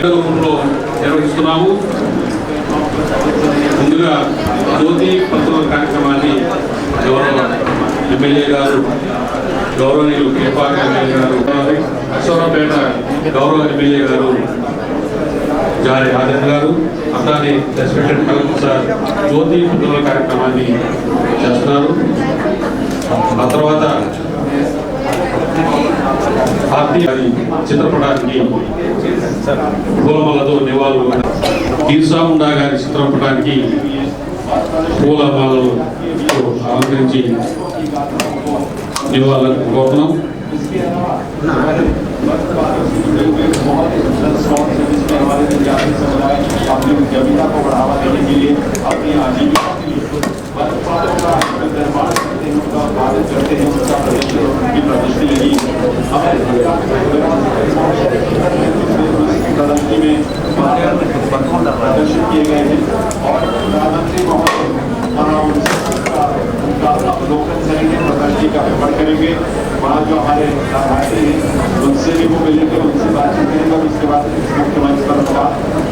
యాభై రూపంలో నిర్వహిస్తున్నాము. ముందుగా జ్యోతి పంతుల కార్యక్రమాన్ని గౌరవ ఎమ్మెల్యే గారు గౌరవనీయులు కేపాక ఎమ్మెల్యే గారు అశ్వరంపేట గౌరవ ఎమ్మెల్యే గారు జారి ఆనంద్ గారు అట్లానే respected collector sir Jyothi Pantula కార్యక్రమాన్ని చేస్తున్నారు ఆ తర్వాత పార్టీ గారి చిత్రపటానికి పూలమాలతో నివాళులు బిర్సా ముండా గారి చిత్రపటానికి పూలమాలలు అలంకరించి నివాళులు కోరుతున్నాం जमीना को बढ़ावा देने के लिए अपनी आजीविका के लिए उनका स्वागत करते हैं उनका उनकी प्रदर्शनी लगी प्रदर्शनी में प्रदर्शन किए गए हैं और प्रधानमंत्री उनका अवलोकन करेंगे प्रदर्शनी का भ्रमण करेंगे वहाँ जो हमारे लाभार्थी हैं उनसे भी वो मिलेंगे उनसे बातचीत करेंगे और उसके बाद मुख्य मंच पर उनका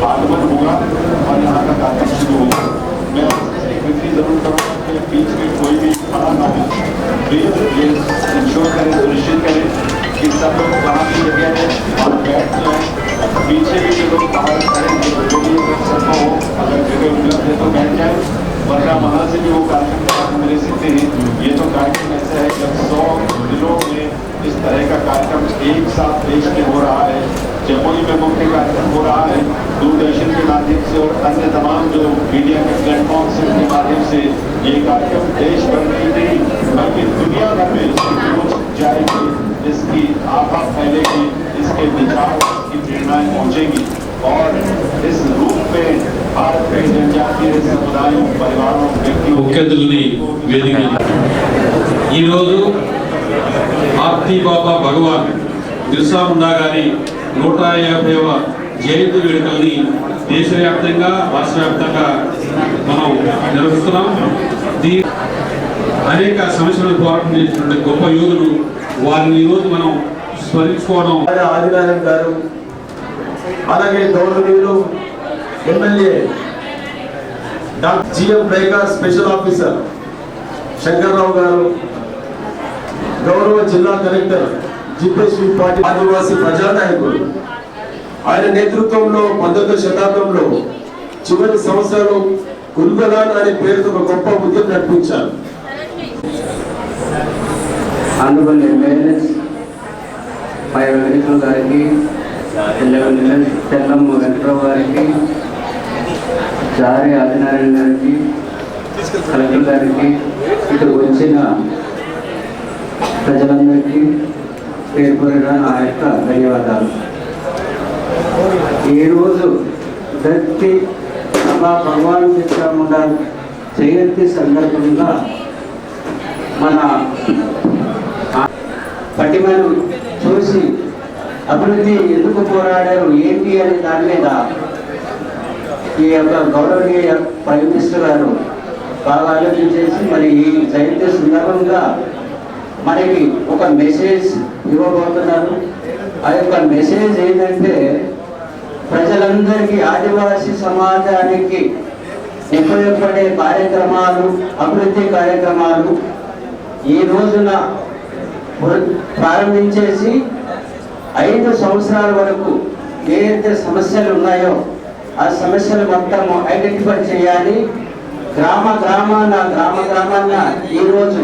आगमन होगा और यहाँ का कार्यक्रम शुरू होगा मैं विनती ज़रूर करूँगा कि बीच में कोई भी खड़ा ना हो प्लीज़ ये इंश्योर करें सुनिश्चित करें कि सब लोग कहाँ की जगह है वहाँ बैठ जाए पीछे भी जो लोग बाहर खड़े हैं जो भी सबको हो अगर जगह उपलब्ध है तो बैठ जाए वरना वहाँ से भी वो कार्यक्रम के साथ मिले सकते हैं ये तो कार्यक्रम ऐसा है, जब सौ जिलों में इस तरह का कार्यक्रम एक साथ देश में हो रहा है जमुई में मुख्य कार्यक्रम हो रहा है दूरदर्शन के माध्यम से और अन्य तमाम जो मीडिया के प्लेटफॉर्म से उनके माध्यम से ये कार्यक्रम देश भर में ही नहीं बल्कि दुनिया भर में इसकी पहुंच जाएगी इसकी आभा फैलेगी इसके विचार इसकी प्रेरणाएं पहुंचेगी और इस रूप में भारत के जनजातीय समुदायों परिवारों व्यक्तियों ముఖ్య అతిథుల్ని వేదిక ఈరోజు ఆర్తి బాబా భగవాన్ బిర్సా ముండా గారి నూట యాభైవ జయంతి వేడుకల్ని దేశవ్యాప్తంగా రాష్ట్ర వ్యాప్తంగా మనం నిర్వహిస్తున్నాం. దీ అనేక సమస్యలను పోరాటం చేసినటువంటి గొప్ప యోధులు వారిని ఈరోజు మనం స్మరించుకోవడం ఆదినారాయణ గారు అలాగే గౌరవనీయులు MLA doctor GM Rekha special officer Shankar Rao garu గౌరవ జిల్లా కలెక్టర్ జిపేశ్వరి పార్టీ ఆదివాసీ ప్రజానాయకుడు. ఆయన నేతృత్వంలో పంతొమ్మిదవ శతాబ్దంలో చివరి సంవత్సరాలు కుల్గలాన్ అనే పేరుతో ఒక గొప్ప ఉద్యమం నడిపించారు. ఆనరబుల్ ఎమ్మెల్యేస్ పై వెంకటేశ్వర గారికి తెల్లమ్మ వెంకటరావు గారికి జారి ఆదినారాయణ గారికి కలెక్టర్ గారికి ఇక్కడ వచ్చిన ప్రజలందరికీ పేరు నా యొక్క ధన్యవాదాలు. ఈరోజు దత్తి అలా భగవాన్ బిర్సాముండా జయంతి సందర్భంగా మన పటిమను చూసి అభివృద్ధి ఎందుకు పోరాడారు ఏంటి అనే దాని మీద ఈ యొక్క గౌరవనీయ ప్రైమ్ మినిస్టర్ గారు బాగా ఆలోచించేసి మరి ఈ జయంతి సందర్భంగా మనకి ఒక మెసేజ్ ఇవ్వబోతున్నారు. ఆ యొక్క మెసేజ్ ఏంటంటే ప్రజలందరికీ ఆదివాసీ సమాజానికి ఉపయోగపడే కార్యక్రమాలు అభివృద్ధి కార్యక్రమాలు ఈ రోజున ప్రారంభించేసి ఐదు సంవత్సరాల వరకు ఏదైతే సమస్యలు ఉన్నాయో ఆ సమస్యలు మొత్తం ఐడెంటిఫై చేయాలి. గ్రామ గ్రామాన గ్రామ గ్రామాన ఈరోజు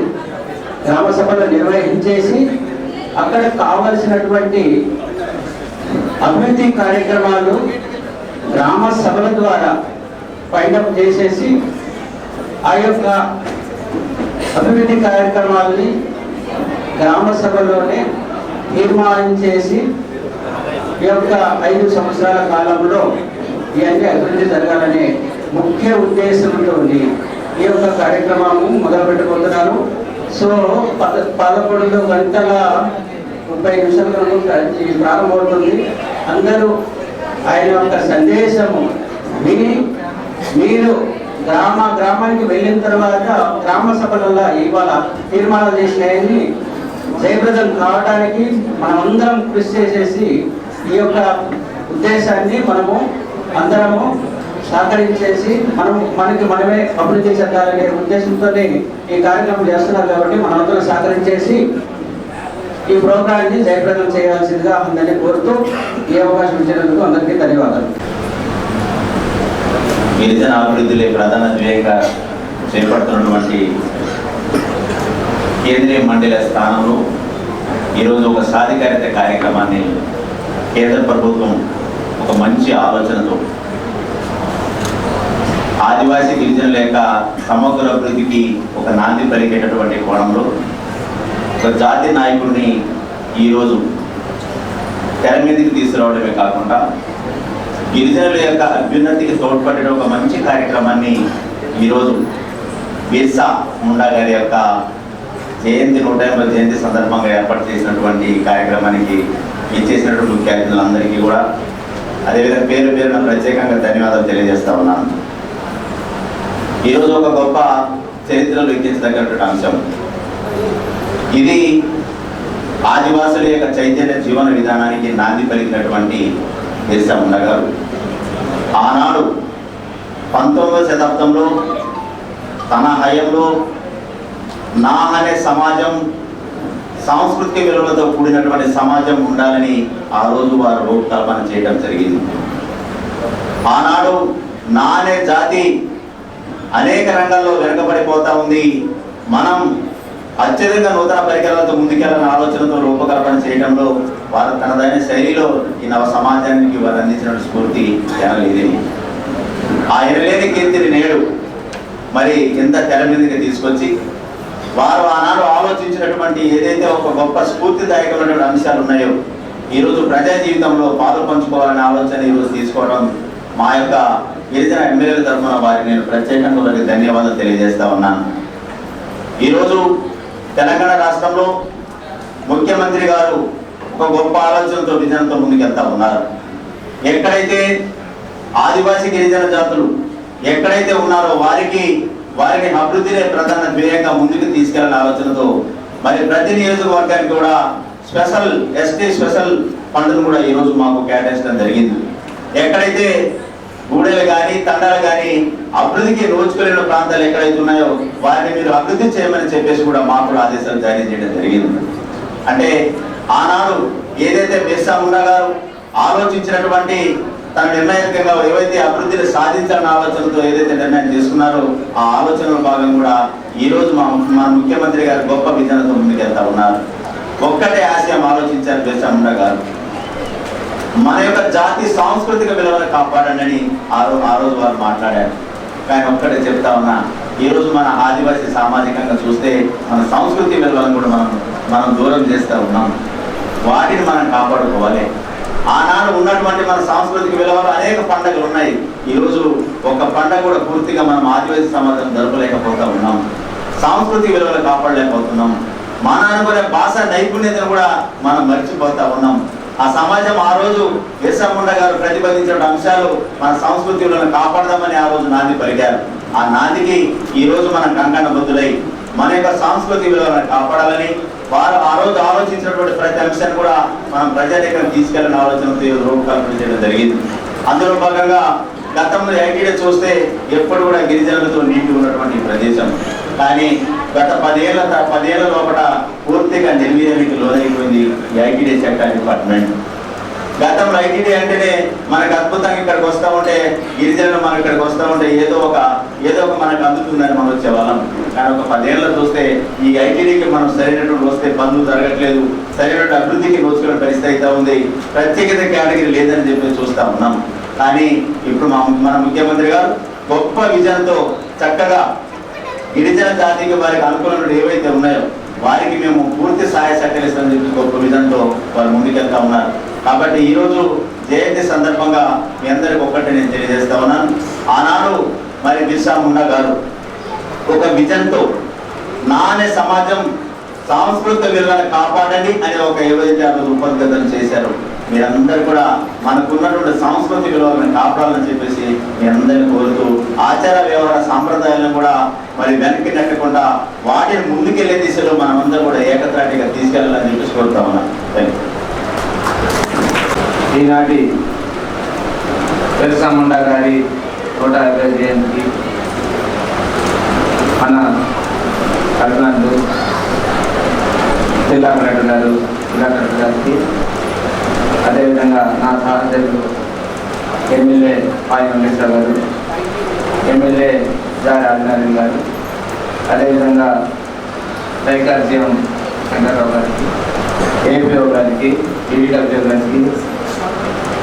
గ్రామ సభలు నిర్వహించేసి అక్కడ కావలసినటువంటి అభివృద్ధి కార్యక్రమాలు గ్రామ సభల ద్వారా ఫైండప్ చేసేసి ఆ యొక్క అభివృద్ధి కార్యక్రమాలని గ్రామ సభలోనే తీర్మానించేసి ఈ యొక్క ఐదు సంవత్సరాల కాలంలో ఇవన్నీ అభివృద్ధి జరగాలనే ముఖ్య ఉద్దేశంతో ఈ యొక్క కార్యక్రమము మొదలు పెట్టబోతున్నారు సో పద పదకొండు గంటల ముప్పై నిమిషాలకు ఇది ప్రారంభమవుతుంది. అందరూ ఆయన యొక్క సందేశము విని మీరు గ్రామ గ్రామానికి వెళ్ళిన తర్వాత గ్రామ సభలలో ఇవాళ తీర్మానాలు చేసినాయని జయప్రదం కావడానికి మనమందరం కృషి చేసేసి ఈ యొక్క ఉద్దేశాన్ని మనము అందరము సహకరించేసి మనం మనకి మనమే అభివృద్ధి చెందాలనే ఉద్దేశంతోనే ఈ కార్యక్రమం చేస్తున్నారు కాబట్టి మనమందరం సహకరించేసి ఈ ప్రోగ్రాన్ని జయప్రదం చేయాల్సిందిగా ఉందని కోరుతూ ఈ అవకాశం ఇచ్చినందుకు అందరికీ ధన్యవాదాలు. గిరిజన అభివృద్ధిలో ప్రధాన ధ్యేయంగా చేపడుతున్నటువంటి కేంద్రీయ మండలి స్థానంలో ఈరోజు ఒక సాధికారిత కార్యక్రమాన్ని కేంద్ర ప్రభుత్వం ఒక మంచి ఆలోచనతో ఆదివాసీ గిరిజనుల యొక్క సమగ్ర అభివృద్ధికి ఒక నాంది పలికేటటువంటి కోణంలో ఒక జాతి నాయకుడిని ఈరోజు తెర మీదకి తీసుకురావడమే కాకుండా గిరిజనుల యొక్క అభ్యున్నతికి తోడ్పడే ఒక మంచి కార్యక్రమాన్ని ఈరోజు బిర్సా ముండా గారి యొక్క జయంతి నూట ఎనభై జయంతి సందర్భంగా ఏర్పాటు చేసినటువంటి కార్యక్రమానికి ఇచ్చేసినటువంటి ముఖ్య అతిథులందరికీ కూడా అదేవిధంగా పేరు పేరున ప్రత్యేకంగా ధన్యవాదాలు తెలియజేస్తా ఉన్నాను. ఈరోజు ఒక గొప్ప చరిత్రలో ఎక్కించదగినటువంటి అంశం. ఇది ఆదివాసుల యొక్క చైతన్య జీవన విధానానికి నాంది పలికినటువంటి బిర్సా ముండా గారు ఆనాడు పంతొమ్మిదవ శతాబ్దంలో తన హయంలో నా అనే సమాజం సాంస్కృతిక విలువలతో కూడినటువంటి సమాజం ఉండాలని ఆ రోజు వారు రూపకల్పన చేయడం జరిగింది. ఆనాడు నా అనే జాతి అనేక రంగాల్లో వెనుకబడిపోతా ఉంది. మనం అత్యధిక నూతన పరికరాలతో ముందుకెళ్ళిన ఆలోచనతో రూపకల్పన చేయడంలో వారు తనదైన శైలిలో ఈ నవ సమాజానికి వారు అందించిన స్ఫూర్తి ఎనలేదే ఆ ఎనలేని కీర్తిని నేడు మరి ఎంత తెర మీదకి తీసుకొచ్చి వారు ఆనాడు ఆలోచించినటువంటి ఏదైతే ఒక గొప్ప స్ఫూర్తిదాయకమైనటువంటి అంశాలు ఉన్నాయో ఈరోజు ప్రజా జీవితంలో పాలు పంచుకోవాలనే ఆలోచన ఈరోజు తీసుకోవడం మా యొక్క గిరిజన ఎమ్మెల్యేల తరఫున వారికి నేను ప్రత్యేకంగా వారికి ధన్యవాదాలు తెలియజేస్తా ఉన్నాను. ఈరోజు తెలంగాణ రాష్ట్రంలో ముఖ్యమంత్రి గారు ఒక గొప్ప ఆలోచనతో విజయంతో ముందుకెళ్తా ఉన్నారు. ఎక్కడైతే ఆదివాసీ గిరిజన జాతులు ఎక్కడైతే ఉన్నారో వారికి వారిని అభివృద్ధినే ప్రధాన ధ్యేయంగా ముందుకు తీసుకెళ్ళని ఆలోచనతో మరి ప్రతి నియోజకవర్గానికి కూడా స్పెషల్ ఎస్టీ స్పెషల్ ఫండ్ను కూడా ఈరోజు మాకు కేటాయించడం జరిగింది. ఎక్కడైతే గూడెలు కానీ తండాలు కానీ అభివృద్ధికి నోచుకోలేని ప్రాంతాలు ఎక్కడైతే ఉన్నాయో వారిని మీరు అభివృద్ధి చేయమని చెప్పేసి కూడా మాకు ఆదేశాలు జారీ చేయడం జరిగింది. అంటే ఆనాడు ఏదైతే బిర్సా ముండా గారు ఆలోచించినటువంటి తన నిర్ణయంగా ఏవైతే అభివృద్ధిని సాధించాలన్న ఆలోచనతో ఏదైతే నిర్ణయం తీసుకున్నారో ఆ ఆలోచనలో భాగం కూడా ఈ రోజు మా మా ముఖ్యమంత్రి గారు గొప్ప విజయంతో ముందుకెళ్తా ఉన్నారు. ఒక్కటే ఆశయం ఆలోచించారు బిర్సా ముండా గారు. మన యొక్క జాతి సాంస్కృతిక విలువలు కాపాడండి ఆ రోజు ఆ రోజు వారు మాట్లాడారు. కానీ ఒక్కటే చెప్తా ఉన్నా ఈరోజు మన ఆదివాసీ సామాజికంగా చూస్తే మన సంస్కృతి విలువలను కూడా మనం మనం దూరం చేస్తూ ఉన్నాం. వాటిని మనం కాపాడుకోవాలి. ఆనాడు ఉన్నటువంటి మన సాంస్కృతిక విలువలు అనేక పండుగలు ఉన్నాయి. ఈ రోజు ఒక పండుగ కూడా పూర్తిగా మనం ఆదివాసీ సమాజం జరపలేకపోతా ఉన్నాం. సాంస్కృతిక విలువలు కాపాడలేకపోతున్నాం. మన అనుకునే భాష నైపుణ్యతను కూడా మనం మర్చిపోతా ఉన్నాం. ఆ సమాజం ఆ రోజు వీరసముండ గారు ప్రతిపాదించిన అంశాలు మన సంస్కృతి కాపాడదామని ఆ రోజు నాంది పలికారు. ఆ నాందికి ఈ రోజు మనం కంకణ బుద్ధులై మన యొక్క సాంస్కృతిక విలువలను కాపాడాలని వారు ఆ రోజు ఆలోచించినటువంటి ప్రతి అంశాన్ని కూడా మనం ప్రజానీకం తీసుకెళ్ళిన ఆలోచనతో రూపకల్పన చేయడం జరిగింది. అందులో భాగంగా గతంలో ఐటీడీ చూస్తే ఎప్పుడు కూడా గిరిజనులతో నిండి ఉన్నటువంటి ప్రదేశం. కానీ గత పదేళ్ళ త- పదేళ్ళ లోపల పూర్తిగా నిర్వీర్యానికి లోనైపోయింది ఈ ఐటీడీ సెక్టర్ డిపార్ట్మెంట్. గతంలో ఐటీడీ అంటేనే మనకు అద్భుతంగా ఇక్కడికి వస్తూ ఉంటే గిరిజనులు మనం ఇక్కడికి వస్తూ ఉంటే ఏదో ఒక ఏదో ఒక మనకు అందుతుందని మనం వచ్చేవాళ్ళం. కానీ ఒక పదేళ్ళు చూస్తే ఈ ఐటీడీకి మనం సరైనటువంటి వస్తే పనులు జరగట్లేదు సరైనటువంటి అభివృద్ధికి నోచుకునే పరిస్థితి అయితే ఉంది. ప్రత్యేకత కేటగిరీ లేదని చెప్పి చూస్తా ఉన్నాం. కానీ ఇప్పుడు మా మన ముఖ్యమంత్రి గారు గొప్ప విజయంతో చక్కగా గిరిజన జాతికి వారికి అనుకూలమైన ఏవైతే ఉన్నాయో వారికి మేము పూర్తి సహాయ సహకరిస్తామని చెప్పి గొప్ప విధంతో వారు ముందుకెళ్తా ఉన్నారు. కాబట్టి ఈరోజు జయంతి సందర్భంగా మీ అందరికి ఒక్కటే నేను తెలియజేస్తా ఉన్నాను. ఆనాడు మరి బిర్సా ముండా గారు ఒక విజన్తో నానే సమాజం సాంస్కృతిక విలువలను కాపాడండి అని ఒక ఏవైతే ఆ రోజు చేశారు మీరందరూ కూడా మనకున్నటువంటి సాంస్కృతిక విలువలను కాపాడాలని చెప్పేసి మీ అందరిని కోరుతూ ఆచార వ్యవహార సాంప్రదాయాలను కూడా మరి వెనక్కి నెట్టకుండా వాటిని ముందుకెళ్ళే దిశలో మనమందరం కూడా ఏకత్రాటిగా తీసుకెళ్ళాలని చెప్పేసి కోరుతా ఉన్నాను ఈనాటి బిర్సా గారి నూట యాభై జయంతి మన కరుణాండు జిల్లా కలెక్టర్ గారు జిల్లా కలెక్టర్ గారికి అదేవిధంగా నా సహచరులు ఎమ్మెల్యే పాయ వెంకటేశ్వర గారు ఎమ్మెల్యే జారి ఆదినారాయణ గారు అదేవిధంగా టైగర్ జీవం శంకర్రావు గారికి ఏపీఓ గారికి ఈడబ్ల్యూ గారికి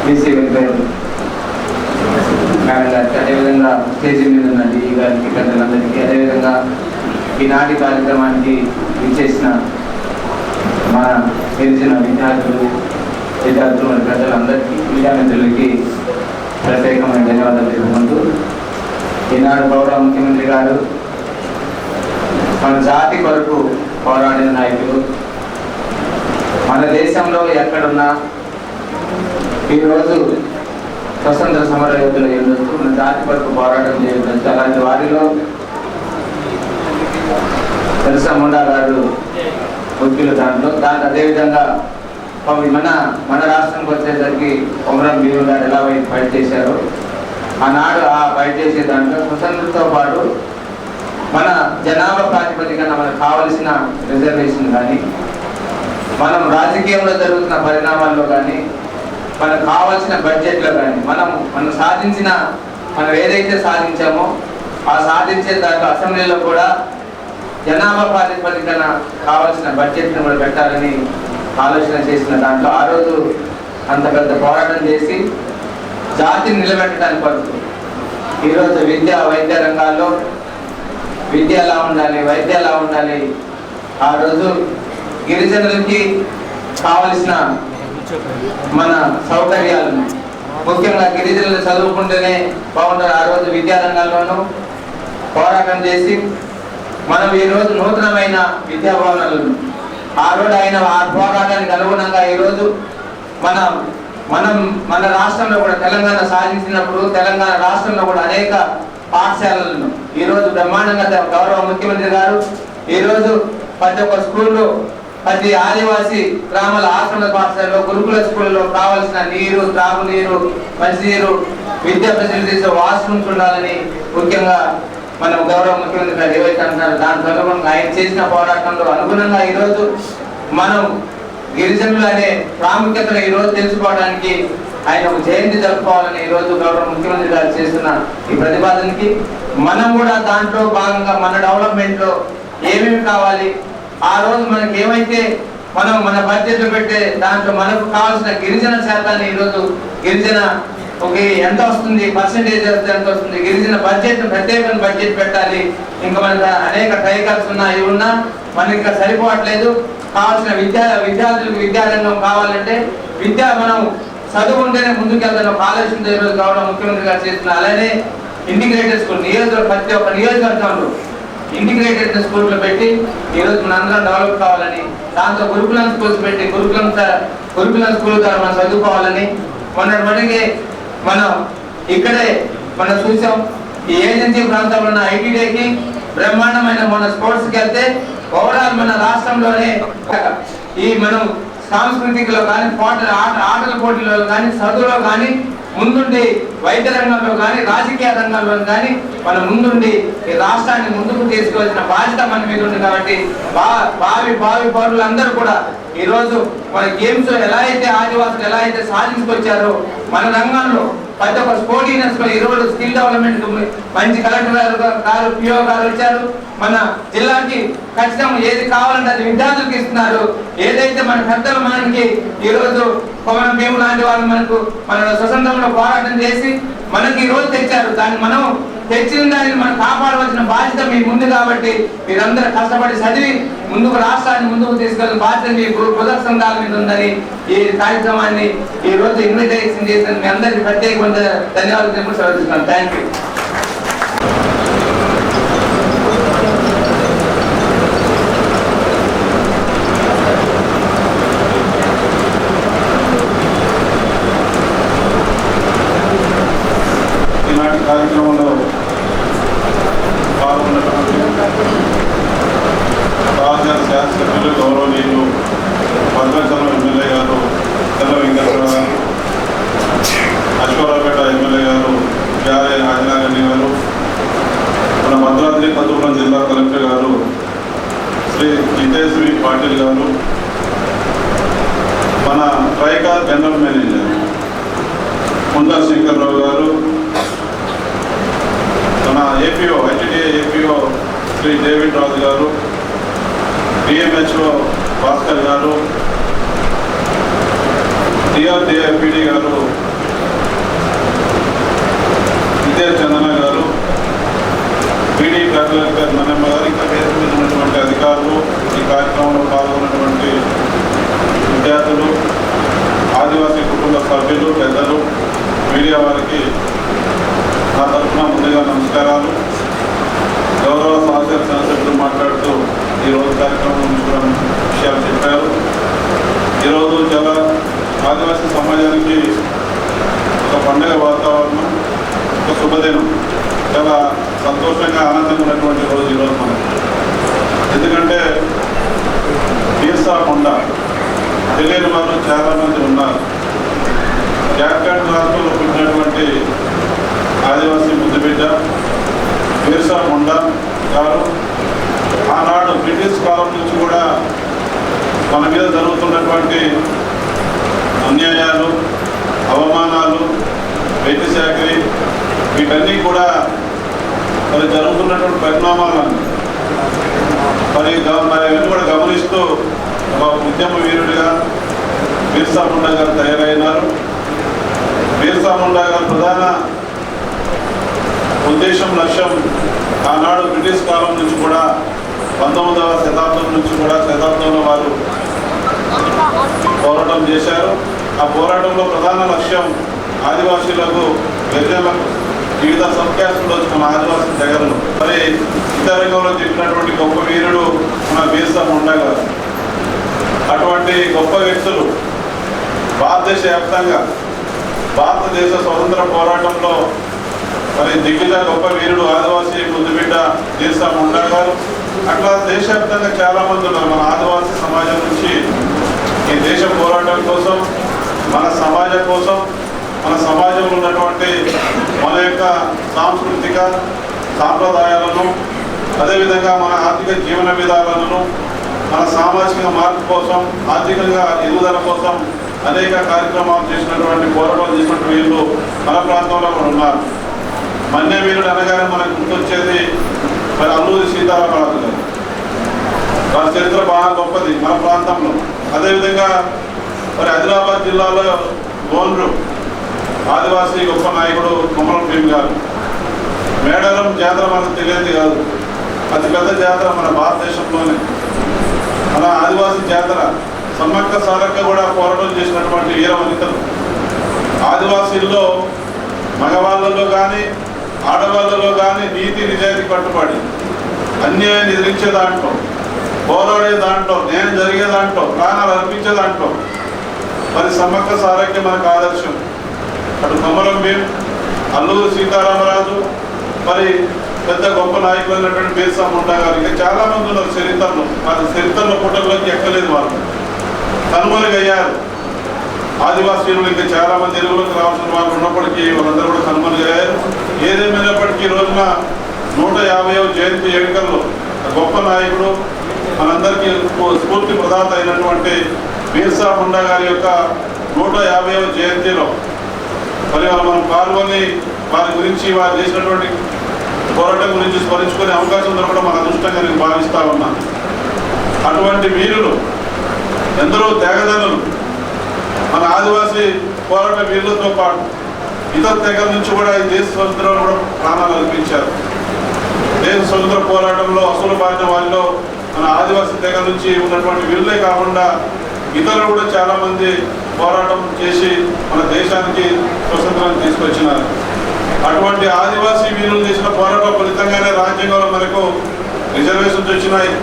బీసీ వెల్ఫేర్ మేడం గారికి అదేవిధంగా స్టేజీ మీద ఉన్న డిఈ గారికి పెద్దలందరికీ అదేవిధంగా ఈనాటి కార్యక్రమానికి విచ్చేసిన మన తెలిసిన విద్యార్థులు విద్యార్థులు ప్రజలందరికీ మీడియా మిత్రులకి ప్రత్యేకమైన ధన్యవాదాలు తెలుపుకుంటూ ఈనాడు గౌరవ ముఖ్యమంత్రి గారు మన జాతి కొరకు పోరాడిన నాయకులు మన దేశంలో ఎక్కడున్నా ఈరోజు స్వతంత్ర సమర యోధులు ఉండొచ్చు మన జాతి కొరకు పోరాటం చేయవచ్చు అలాంటి వారిలో తెలుసా ముండా గారు ముఖ్యులు దాంట్లో. దాని అదేవిధంగా మన మన రాష్ట్రంకి వచ్చేసరికి కొమరం భీము గారు ఎలా ఫైట్ చేశారు చేశారో ఆనాడు ఆ ఫైట్ చేసే దాంట్లో స్వతంత్రతో పాటు మన జనాభా ప్రాతిపదికన మనకు కావలసిన రిజర్వేషన్ కానీ మనం రాజకీయంలో జరుగుతున్న పరిణామాల్లో కానీ మనకు కావాల్సిన బడ్జెట్లో కానీ మనం మనం సాధించిన మనం ఏదైతే సాధించామో ఆ సాధించే దాంట్లో అసెంబ్లీలో కూడా జనాభా ప్రాతిపదికన కావాల్సిన బడ్జెట్ను కూడా పెట్టాలని ఆలోచన చేసిన దాంట్లో ఆ రోజు అంత పెద్ద పోరాటం చేసి జాతిని నిలబెట్టడానికి పడుతుంది ఈరోజు విద్య వైద్య రంగాల్లో విద్య ఎలా ఉండాలి వైద్య ఎలా ఉండాలి? ఆ రోజు గిరిజనులకి కావలసిన మన సౌకర్యాలను ముఖ్యంగా గిరిజనులు చదువుకుంటేనే బాగుంటారు. ఆ రోజు విద్యారంగాల్లోనూ పోరాటం చేసి మనం ఈరోజు నూతనమైన విద్యా భవనాలను ఆ రోజు ఆయన ఆ పోరాటానికి అనుగుణంగా ఈ రోజు మన మనం మన రాష్ట్రంలో కూడా తెలంగాణ సాధించినప్పుడు తెలంగాణ రాష్ట్రంలో కూడా అనేక పాఠశాలలను ఈ రోజు బ్రహ్మాండంగా గౌరవ ముఖ్యమంత్రి గారు ఈరోజు ప్రతి ఒక్క స్కూల్లో ప్రతి ఆదివాసీ గ్రామాల ఆశ్రమ పాఠశాలలో గురుకుల స్కూల్లో కావలసిన నీరు త్రాగునీరు మంచినీరు విద్యా ఫెసిలిటీస్ వాష్రూమ్స్ ఉండాలని ముఖ్యంగా మనం గౌరవ ముఖ్యమంత్రి గారు ఏవైతే అంటున్నారో దాని సందర్భంగా ఆయన చేసిన పోరాటంలో అనుగుణంగా ఈరోజు మనం గిరిజనులు అనే ప్రాముఖ్యతను ఈ రోజు తెలుసుకోవడానికి ఆయన ఒక జయంతి జరుపుకోవాలని ఈ రోజు గౌరవ ముఖ్యమంత్రి గారు చేస్తున్న ఈ ప్రతిపాదనకి మనం కూడా దాంట్లో భాగంగా మన డెవలప్మెంట్లో ఏమేమి కావాలి ఆ రోజు మనకి ఏమైతే మనం మన బడ్జెట్లో పెట్టే దాంట్లో మనకు కావాల్సిన గిరిజన శాతాన్ని ఈరోజు గిరిజన ఒక ఎంత వస్తుంది? పర్సంటేజ్ ఎంత వస్తుంది? గిరిజన బడ్జెట్ ప్రత్యేకమైన బడ్జెట్ పెట్టాలి. ఇంకా మన అనేక టైకల్స్ ఉన్నాయి ఉన్నా మనకి ఇంకా సరిపోవట్లేదు. కావాల్సిన విద్యా విద్యార్థులకు విద్యారంగం కావాలంటే విద్య మనం చదువుకుంటేనే ముందుకెళ్తాను ఒక ఆలోచన ఈరోజు కావడం ముఖ్యమంత్రి గారు చేస్తున్నారు అలానే ఇంటిగ్రేటెడ్ స్కూల్ నియోజకవర్గ ప్రతి ఒక్క నియోజకవర్గంలో ఇంటిగ్రేటెడ్ స్కూల్లో పెట్టి ఈరోజు మన డెవలప్ కావాలని దాంతో గురుకులం స్కూల్స్ పెట్టి గురుకులం గురుకులం స్కూల్ ద్వారా మనం చదువుకోవాలని మొన్న మనకి మనం ఇక్కడే మనం చూసాం. ఈ ఏజెన్సీ ప్రాంతంలో ఉన్న ఐటీడీకి బ్రహ్మాండమైన మన స్పోర్ట్స్కి వెళ్తే ఓవరాల్ మన రాష్ట్రంలోనే ఈ మనం సాంస్కృతికలో కానీ పాటలు ఆట ఆటల పోటీలో కానీ చదువులో కానీ ముందుండి వైద్య రంగంలో కానీ రాజకీయ రంగంలో కానీ మనం ముందుండి ఈ రాష్ట్రాన్ని ముందుకు తీసుకోవాల్సిన బాధ్యత మన మీద ఉంది కాబట్టి బా- బావి బావి పౌరులందరూ కూడా ఈరోజు మన గేమ్స్ ఎలా అయితే ఆదివాసులు ఎలా అయితే సాధించుకొచ్చారో మన రంగంలో పెద్ద ఒక్క స్పోర్టీనెస్లో ఈరోజు స్కిల్ డెవలప్మెంట్ మంచి కలెక్టర్ గారు పిఓ గారు వచ్చారు. మన జిల్లాకి ఖచ్చితంగా ఏది కావాలంటే అది విద్యార్థులకు ఇస్తున్నారు. ఏదైతే మన పెద్దలు మనకి ఈ రోజు పవన్ భీము లాంటి వాళ్ళు మనకు మన స్వతంత్రంలో పోరాటం చేసి మనకి ఈ రోజు తెచ్చారు. దాన్ని మనం తెచ్చిన దానిని మనం కాపాడవలసిన బాధ్యత మీ ముందు కాబట్టి మీరందరూ కష్టపడి చదివి ముందుకు రాష్ట్రాన్ని ముందుకు తీసుకెళ్ళిన బాధ్యత మీ గు- సంఘాల మీద ఉందని ఈ కార్యక్రమాన్ని ఈ రోజు ఇన్విటేషన్ చేసిన మీ అందరికీ ప్రత్యేకంగా ధన్యవాదాలు తెలుపు సెలవుతున్నాను థ్యాంక్ యూ ఈనాటి కార్యక్రమంలో పాల్గొన్నటువంటి రాజధాని శాసనసభ్యులు గౌరవనీయులు భద్రాచలం ఎమ్మెల్యే గారు తెల్ల వెంకటరావు గారు అశ్వరావుపేట ఎమ్మెల్యే గారు జారే ఆదినారాయణ గారు మన భద్రాద్రి కొత్తగూడెం జిల్లా కలెక్టర్ గారు శ్రీ జితేశ్వరి పాటిల్ గారు మన ట్రైకా జనరల్ మేనేజర్ ముందా శంకర్రావు గారు మన APO ITDA APO Shri David Raju garu DMHO Bhaskar గారు డిఆర్డిఐపిడి గారు విద్యా చందన గారు పీడీ కలెక్టర్ మనమ్మ గారు ఇంకా పేరు ఉన్నటువంటి అధికారులు ఈ కార్యక్రమంలో పాల్గొన్నటువంటి విద్యార్థులు ఆదివాసీ కుటుంబ సభ్యులు పెద్దలు మీడియా వారికి నా తరఫున ముందుగా నమస్కారాలు. గౌరవ సహచర శాసకులు మాట్లాడుతూ ఈరోజు కార్యక్రమం గురించి విషయాలు చెప్పారు. ఈరోజు చాలా ఆదివాసీ సమాజానికి ఒక పండుగ వాతావరణం ఒక శుభదినం. చాలా సంతోషంగా ఆనందంగా ఉన్నటువంటి రోజు ఈరోజు మనకి ఎందుకంటే బీర్సా కొండ తెలియని వారు చాలామంది ఉన్నారు. జార్ఖండ్ రాష్ట్రంలో పుట్టినటువంటి ఆదివాసీ ముద్దుబిడ్డ బిర్సా ముండా గారు. ఆనాడు బ్రిటిష్ కాలం నుంచి కూడా మన మీద జరుగుతున్నటువంటి అన్యాయాలు అవమానాలు వైద్య చాకరీ వీటన్నీ కూడా మరి జరుగుతున్నటువంటి పరిణామాలను మరి మరి అవన్నీ కూడా గమనిస్తూ ఒక ఉద్యమ వీరుడిగా బిర్సా ముండా గారు తయారైనారు. బిర్సా ముండా గారు ప్రధాన ఉద్దేశం లక్ష్యం ఆనాడు బ్రిటిష్ కాలం నుంచి కూడా పంతొమ్మిదవ శతాబ్దం నుంచి కూడా శతాబ్దంలో వారు పోరాటం చేశారు. ఆ పోరాటంలో ప్రధాన లక్ష్యం ఆదివాసీలకు గిరిజనులకు వివిధ సబ్కాస్టులు మన ఆదివాసీ తెగలు మరి ఇతర చెప్పినటువంటి గొప్ప వీరుడు మన వీరసం ముండా అటువంటి గొప్ప వ్యక్తులు భారతదేశ వ్యాప్తంగా భారతదేశ స్వతంత్ర పోరాటంలో మరి దిగ్గజ గొప్ప వీరుడు ఆదివాసీ ముద్దుబిడ్డ బీర్సా ముండా గారు అట్లా దేశవ్యాప్తంగా చాలా మంది ఉన్నారు. మన ఆదివాసీ సమాజం నుంచి ఈ దేశ పోరాటం కోసం మన సమాజం కోసం మన సమాజంలో ఉన్నటువంటి మన యొక్క సాంస్కృతిక సాంప్రదాయాలను అదేవిధంగా మన ఆర్థిక జీవన విధానాలను మన సామాజిక మార్పు కోసం ఆర్థికంగా ఎదుగుదల కోసం అనేక కార్యక్రమాలు చేసినటువంటి పోరాటాలు చేసినటువంటి వీళ్ళు మన ప్రాంతంలో కూడా ఉన్నారు. మన్య వీరుడు అనగానే మనకు గుర్తొచ్చేది మరి అల్లూరి సీతారామరాజు గారు వారి చరిత్ర బాగా గొప్పది మన ప్రాంతంలో. అదేవిధంగా మరి ఆదిలాబాద్ జిల్లాలో గోన్రు ఆదివాసీ గొప్ప నాయకుడు కొమరం భీమ్ గారు. మేడారం జాతర మనకు తెలియదు కాదు. అతి పెద్ద జాతర మన భారతదేశంలోనే. మన ఆదివాసీ జాతర సమ్మక్క సారక్క కూడా పోరాటం చేసినటువంటి వీర వనితలు. ఆదివాసీల్లో మగవాళ్ళలో కానీ ఆడవాళ్ళలో కానీ నీతి నిజాయితీ కట్టుబడి అన్యాయం ఎదిరించే దాంట్లో పోరాడే దాంట్లో నేను జరిగే దాంట్లో ప్రాణాలు అర్పించే దాంట్లో మరి సమ్మక్క సారక్య మనకు ఆదర్శం. అటు కొమరం భీం అల్లూరు సీతారామరాజు మరి పెద్ద గొప్ప నాయకులు అయినటువంటి బీర్సా ముండా గారు ఇంకా చాలా మంది ఉన్నారు చరిత్రలో. అది చరిత్రలో పుట్టలోకి ఎక్కలేదు వాళ్ళు. కనుమరుగయ్యారు. ఆదివాసీలు ఇంకా చాలా మంది తెలుగులోకి రావాల్సిన వాళ్ళు ఉన్నప్పటికీ వాళ్ళందరూ కూడా కనుమరుగయ్యారు. ఏదేమైనప్పటికీ రోజున నూట యాభైవ జయంతి వేడుకల్లో గొప్ప నాయకుడు మనందరికీ స్ఫూర్తి ప్రదాత అయినటువంటి బీర్సా ముండా గారి యొక్క నూట యాభైవ జయంతిలో మరి మనం పాల్గొని వారి గురించి వారు చేసినటువంటి పోరాటం గురించి స్మరించుకునే అవకాశం దొరకడం మన అదృష్టంగా నేను భావిస్తా ఉన్నాను. అటువంటి వీరులు ఎందరో త్యాగదనులు మన ఆదివాసీ పోరాట వీరులతో పాటు. ఇతర తెగల నుంచి కూడా ఈ దేశ స్వతంత్రంలో కూడా ప్రాణాలు అనిపించారు దేశ స్వతంత్ర పోరాటంలో అసలు బాధ్య వాళ్ళలో మన ఆదివాసీ తెగ నుంచి ఉన్నటువంటి వీళ్ళే కాకుండా ఇతరులు కూడా చాలా మంది పోరాటం చేసి మన దేశానికి స్వతంత్రాన్ని తీసుకొచ్చినారు. అటువంటి ఆదివాసీ వీరులు చేసిన పోరాట ఫలితంగానే రాజ్యాంగంలో మనకు రిజర్వేషన్స్ వచ్చినాయి.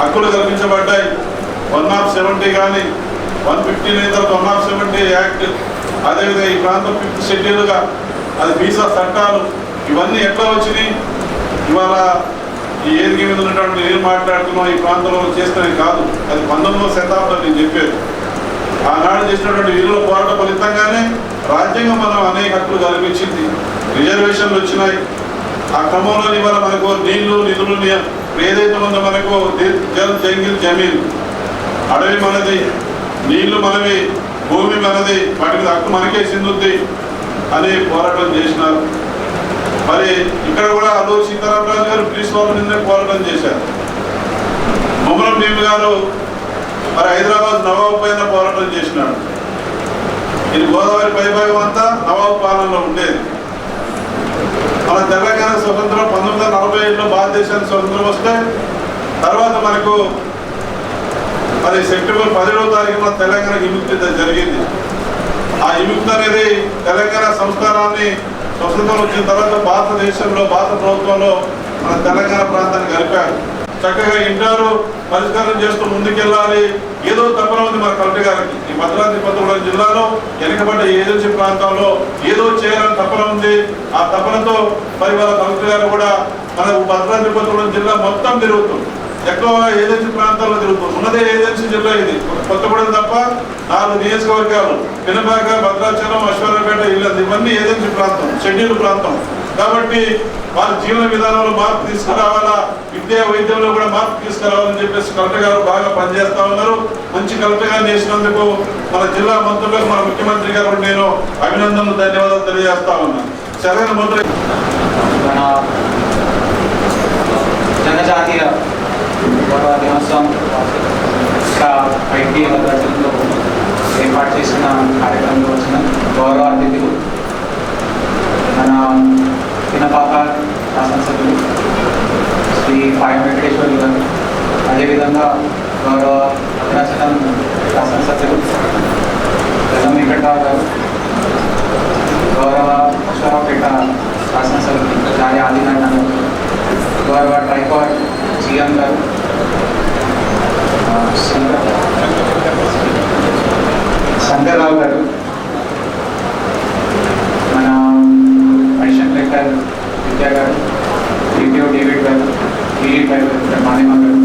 హక్కులు కల్పించబడ్డాయి. వన్ ఆఫ్ సెవెంటీ కానీ వన్ ఫిఫ్టీ తర్వాత వన్ సెవెంటీ యాక్ట్ అదేవిధంగా ఈ ప్రాంతం ఫిఫ్త్ షెడ్యూల్గా అది వీసా చట్టాలు ఇవన్నీ ఎట్లా వచ్చినాయి? ఇవాళ ఈ ఏది మీద ఉన్నటువంటి నేను మాట్లాడుతున్నాం ఈ ప్రాంతంలో చేస్తున్నది కాదు. అది పంతొమ్మిదవ శతాబ్దం నేను చెప్పేది. ఆనాడు చేసినటువంటి వీరుల పోరాట ఫలితంగానే రాజ్యాంగం మనం అనేక హక్కులు కల్పించింది. రిజర్వేషన్లు వచ్చినాయి. ఆ క్రమంలో ఇవాళ మనకు నీళ్ళు నిధులు ఏదైతే ఉందో మనకు జల్ జంగిల్ జమీన్. అడవి మనది. నీళ్ళు మనవి భూమి మనది వాటి మీద హక్కు మనకే చెందుద్ది అని పోరాటం చేసినారు. మరి ఇక్కడ కూడా అల్లూరు సీతారామరాజు గారు బ్రిటిష్ వాళ్ళ మీదనే పోరాటం చేశారు. ముమ్మల భీమ్ గారు మరి హైదరాబాద్ నవాబు పైన పోరాటం చేసినాడు ఇది గోదావరి పైభాగం అంతా నవాబు పాలనలో ఉండేది. మన తెలంగాణ స్వతంత్రం పంతొమ్మిది వందల నలభై ఏడులో భారతదేశానికి స్వతంత్రం వస్తే తర్వాత మనకు మరి సెప్టెంబర్ పదిహేడవ తారీఖున తెలంగాణ విముక్తి జరిగింది. ఆ విముక్తి అనేది తెలంగాణ సంస్కారాన్ని స్వతంత్రం వచ్చిన తర్వాత భారతదేశంలో భారత ప్రభుత్వంలో మన తెలంగాణ ప్రాంతాన్ని కలిపారు చక్కగా ఇంటారు పరిష్కారం చేస్తూ ముందుకెళ్ళాలి. ఏదో తప్పన ఉంది మన కలెక్టర్ గారికి. ఈ భద్రాద్రి పంతొమ్మిది జిల్లాలో వెనుకబడ్డ ఏజెన్సీ ప్రాంతంలో ఏదో చేయాలని తప్పన ఉంది. ఆ తపనతో మరి వాళ్ళ కలెక్టర్ గారు కూడా మన భద్రాద్రి పంతొమ్మిది జిల్లా మొత్తం తిరుగుతుంది. ఎక్కువ ఏజెన్సీ ప్రాంతాల్లో తిరుగుతుంది ఉన్నదే ఏజెన్సీ జిల్లా ఇది కొత్తగూడెం తప్ప నాలుగు నియోజకవర్గాలు పినపాక భద్రాచలం అశ్వరపేట ఇల్లు ఇవన్నీ ఏజెన్సీ ప్రాంతం షెడ్యూల్ ప్రాంతం. కాబట్టి వారి జీవన విధానంలో మార్పు తీసుకురావాలా విద్యా వైద్యంలో కూడా మార్పు తీసుకురావాలని చెప్పేసి కలెక్టర్ గారు బాగా పనిచేస్తా ఉన్నారు. మంచి కలెక్టర్ గారు చేసినందుకు మన జిల్లా మంత్రులకు మన ముఖ్యమంత్రి గారు నేను అభినందనలు ధన్యవాదాలు తెలియజేస్తా ఉన్నాను. సరైన మంత్రి జనజాతీయ దినోత్సవం ఇంకా ఐటీ భద్రాచలంలో ఏర్పాటు చేసిన కార్యక్రమంలో వచ్చిన గౌరవ అతిథులు మన పినపాక శాసనసభ్యులు శ్రీ పాయ వెంకటేశ్వరి గారు అదేవిధంగా గౌరవ భద్రాచలం శాసనసభ్యులు జగన్ వెంకటరావు గారు గౌరవ అశ్వరావుపేట శాసనసభ్యులు జారి ఆదినారాయణ గారు గౌరవ ట్రైకోర్ జిఎం గారు సంగరావు గారు. మన అడిషనల్ లెక్కర్ విద్యా గారు డిపిఓ డేవిడ్ గారు ఈడీ గారు మానేమ గారు.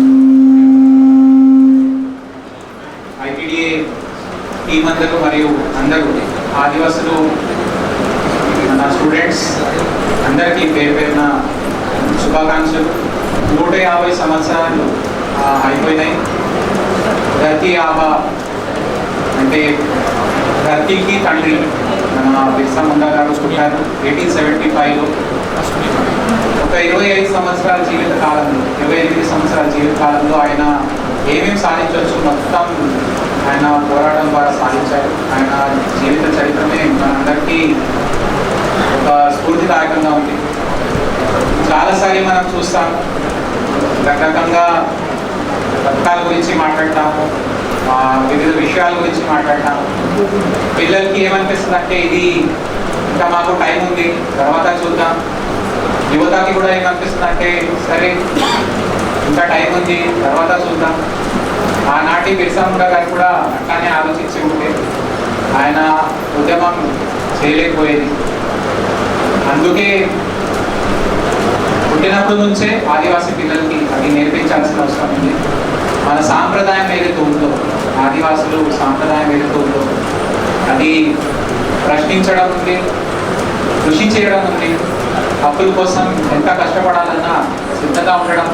ఐటీడీఏ టీం అందరూ మరియు అందరూ ఆదివాసులు మన స్టూడెంట్స్ అందరికీ పేరు పేరున శుభాకాంక్షలు. నూట యాభై సంవత్సరాలు అయిపోయినాయి. ధరతీ ఆబా అంటే ధరతీకి తండ్రి. మన బిర్సా ముండా గారు పుట్టారు ఎయిటీన్ సెవెంటీ ఫైవ్లో ఒక ఇరవై ఐదు సంవత్సరాల జీవిత కాలంలో ఇరవై ఎనిమిది సంవత్సరాల జీవిత కాలంలో ఆయన ఏమేమి సాధించవచ్చు మొత్తం ఆయన పోరాటం ద్వారా సాధించారు. ఆయన జీవిత చరిత్రమే మనందరికీ ఒక స్ఫూర్తిదాయకంగా ఉంది. చాలాసార్లు మనం చూస్తాం రకరకంగా రక్తాల గురించి మాట్లాడతాము వివిధ విషయాల గురించి మాట్లాడతాము. పిల్లలకి ఏమనిపిస్తుంది అంటే ఇది ఇంకా మాకు టైం ఉంది తర్వాత చూద్దాం. యువతకి కూడా ఏమనిపిస్తుంది అంటే సరే ఇంకా టైం ఉంది తర్వాత చూద్దాం. ఆనాటి బిర్సా ముండా గారు కూడా అట్లానే ఆలోచించి ఉంటే ఆయన ఉద్యమం చేయలేకపోయేది. అందుకే పుట్టినప్పటి నుంచే ఆదివాసీ పిల్లలకి అది నేర్పించాల్సిన అవసరం ఉంది. మన సాంప్రదాయం ఏదైతే ఉందో ఆదివాసులు సాంప్రదాయం ఏదైతే ఉందో అది ప్రశ్నించడం ఉంది కృషి చేయడం ఉంది. హక్కుల కోసం ఎంత కష్టపడాలన్నా సిద్ధంగా ఉండడం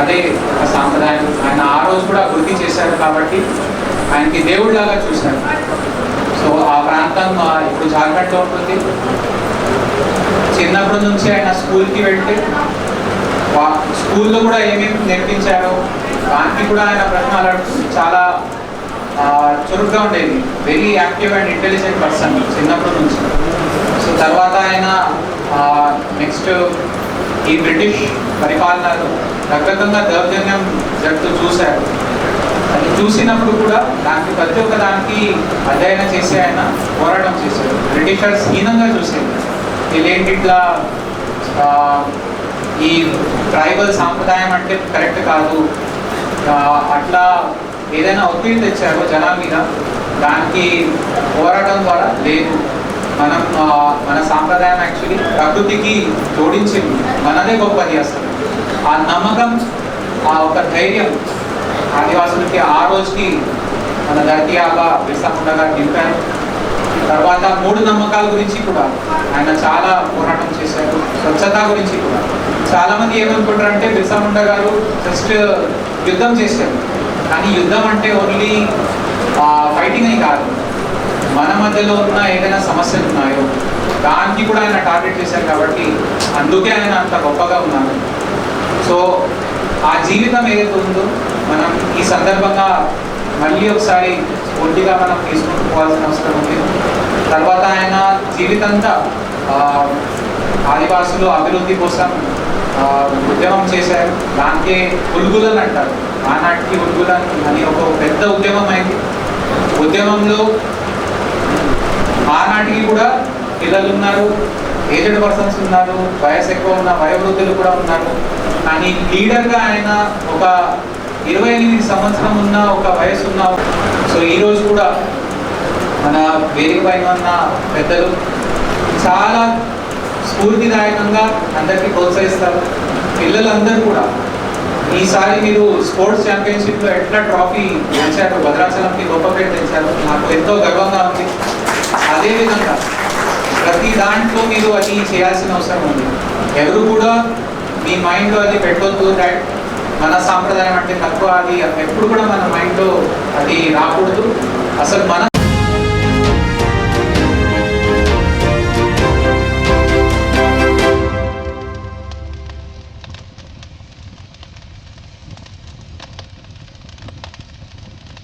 అదే ఒక సాంప్రదాయం. ఆయన ఆ రోజు కూడా వృద్ధి చేశారు కాబట్టి ఆయనకి దేవుడిలాగా చూశారు. సో ఆ ప్రాంతం ఇప్పుడు జార్ఖండ్లో ఉంటుంది. చిన్నప్పటి నుంచి ఆయన స్కూల్కి వెళ్తే స్కూల్లో కూడా ఏమేమి నేర్పించారో దానికి కూడా ఆయన ప్రశ్నలు అడుగుతూ చాలా చురుగ్గా ఉండేది. Very active and intelligent person చిన్నప్పటి నుంచి. సో తర్వాత ఆయన నెక్స్ట్ ఈ బ్రిటిష్ పరిపాలనలో రకరకంగా దౌర్జన్యం జరుగుతూ చూశారు. అది చూసినప్పుడు కూడా దానికి ప్రతి ఒక్క దానికి అధ్యయనం చేసి ఆయన పోరాటం చేశారు. బ్రిటిషర్స్ హీనంగా చూసేది. వీళ్ళేంటి ఇట్లా ఈ ట్రైబల్ సాంప్రదాయం అంటే కరెక్ట్ కాదు. అట్లా ఏదైనా ఒత్తిడి తెచ్చారో జనాల మీద దానికి పోరాటం ద్వారా లేదు. మనం మన సాంప్రదాయం యాక్చువల్లీ ప్రకృతికి జోడించింది. మనదే గొప్పది అసలు. ఆ నమ్మకం ఆ ఒక ధైర్యం ఆదివాసులకి ఆ రోజుకి మన ధర్తీయాగా గారు నింపారు తర్వాత మూడు నమ్మకాల గురించి కూడా ఆయన చాలా పోరాటం చేశారు. స్వచ్ఛత గురించి కూడా. చాలా మంది ఏమనుకుంటారు అంటే బిర్సా ముండా గారు జస్ట్ యుద్ధం చేశారు. కానీ యుద్ధం అంటే ఓన్లీ ఫైటింగ్ అని కాదు. మన మధ్యలో ఉన్న ఏదైనా సమస్యలు ఉన్నాయో దానికి కూడా ఆయన టార్గెట్ చేశారు కాబట్టి అందుకే ఆయన అంత గొప్పగా ఉన్నారు. సో ఆ జీవితం ఏదైతే ఉందో మనం ఈ సందర్భంగా మళ్ళీ ఒకసారి ఒంటిగా మనం తీసుకుని పోవాల్సిన అవసరం ఉంది. తర్వాత ఆయన జీవితంతా ఆదివాసులు అభివృద్ధి కోసం ఉద్యమం చేశారు. దానికే ఉల్గులని అంటారు. ఆనాటికి ఉల్గులని అని ఒక పెద్ద ఉద్యమం అయింది. ఉద్యమంలో ఆనాటికి కూడా పిల్లలు ఉన్నారు ఏజెడ్ పర్సన్స్ ఉన్నారు వయసు ఎక్కువ ఉన్న వయోవృద్ధులు కూడా ఉన్నారు. కానీ లీడర్గా ఆయన ఒక ఇరవై ఎనిమిది సంవత్సరం ఉన్న ఒక వయసు ఉన్న సో ఈరోజు కూడా మన వేదిక పైన ఉన్న పెద్దలు చాలా స్ఫూర్తిదాయకంగా అందరికీ ప్రోత్సహిస్తారు. పిల్లలందరూ కూడా ఈసారి మీరు స్పోర్ట్స్ ఛాంపియన్షిప్లో ఎట్లా ట్రాఫీ తెచ్చారు భద్రాచలంకి గొప్ప పేరు తెచ్చారు నాకు ఎంతో గర్వంగా ఉంది. అదేవిధంగా ప్రతి దాంట్లో మీరు అది చేయాల్సిన అవసరం ఉంది. ఎవరు కూడా మీ మైండ్లో అది పెట్టొద్దు దాట్ మన సాంప్రదాయం అంటే తక్కువ అది ఎప్పుడు కూడా మన మైండ్లో అది రాకూడదు. అసలు మన